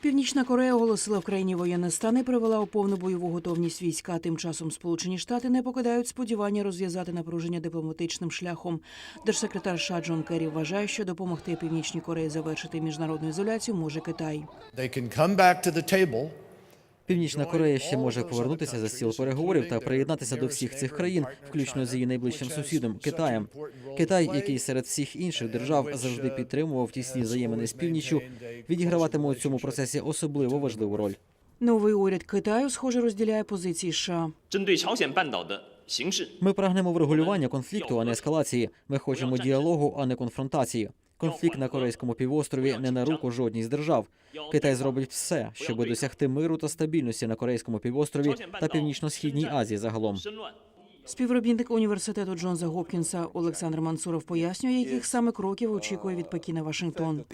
Північна Корея оголосила в країні воєнний стан і привела у повну бойову готовність війська. Тим часом Сполучені Штати не покидають сподівання розв'язати напруження дипломатичним шляхом. Держсекретар США Джон Керрі вважає, що допомогти Північній Кореї завершити міжнародну ізоляцію може Китай. They can come back to the table. Північна Корея ще може повернутися за стіл переговорів та приєднатися до всіх цих країн, включно з її найближчим сусідом Китаєм. Китай, який серед всіх інших держав завжди підтримував тісні взаємини з північчю, відіграватиме у цьому процесі особливо важливу роль. Новий уряд Китаю, схоже, розділяє позиції США. Ми прагнемо врегулювання конфлікту, а не ескалації. Ми хочемо діалогу, а не конфронтації. Конфлікт на корейському півострові не на руку жодній з держав. Китай зробить все, щоб досягти миру та стабільності на корейському півострові та північно-східній Азії загалом. Співробітник університету Джонса Гопкінса Олександр Мансуров пояснює, яких саме кроків очікує від Пекіна Вашингтон.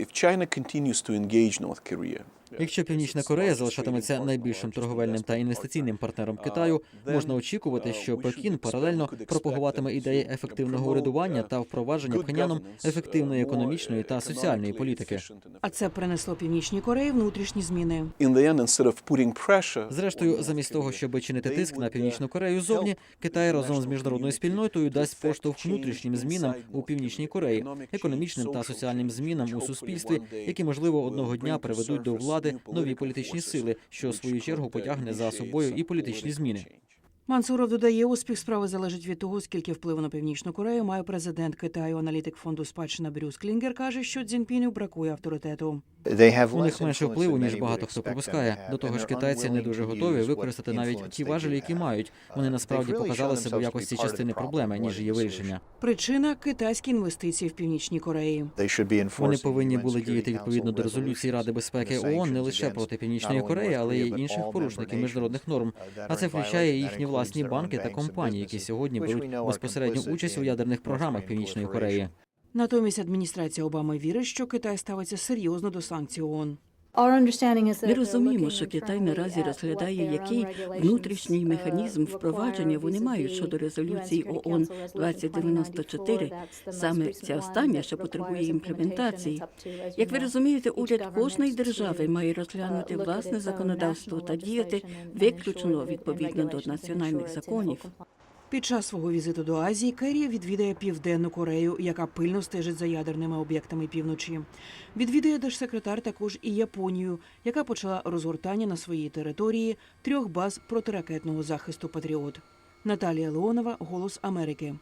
Якщо Північна Корея залишатиметься найбільшим торговельним та інвестиційним партнером Китаю, можна очікувати, що Пекін паралельно пропагуватиме ідеї ефективного урядування та впровадження пхеняном ефективної економічної та соціальної політики. А це принесло Північній Кореї внутрішні зміни. Зрештою, замість того, щоб чинити тиск на північну Корею зовні, Китай разом з міжнародною спільнотою дасть поштовх внутрішнім змінам у північній Кореї, економічним та соціальним змінам у суспільстві, які можливо одного дня приведуть до влади нові політичні сили, що в свою чергу потягне за собою і політичні зміни. Мансуров додає, успіх справи залежить від того, скільки впливу на північну Корею має президент Китаю. Аналітик фонду спадщина Брюс Клінгер каже, що Цзіньпіню бракує авторитету. У них менше впливу, ніж багато хто припускає. До того ж, китайці не дуже готові використати навіть ті важелі, які мають. Вони насправді показали себе в якості частини проблеми, ніж її вирішення. Причина китайські інвестиції в північній Кореї. Вони повинні були діяти відповідно до резолюції Ради безпеки ООН не лише проти північної Кореї, але й інших порушників міжнародних норм. А це включає їхні власні банки та компанії, які сьогодні беруть безпосередню участь у ядерних програмах Північної Кореї. Натомість адміністрація Обами вірить, що Китай ставиться серйозно до санкцій ООН. Ми розуміємо, що Китай наразі розглядає, який внутрішній механізм впровадження вони мають щодо резолюції ООН 2094. Саме ця остання ще потребує імплементації. Як ви розумієте, уряд кожної держави має розглянути власне законодавство та діяти виключно відповідно до національних законів. Під час свого візиту до Азії Керрі відвідає Південну Корею, яка пильно стежить за ядерними об'єктами півночі. Відвідає держсекретар також і Японію, яка почала розгортання на своїй території трьох баз протиракетного захисту Патріот. Наталія Леонова, Голос Америки.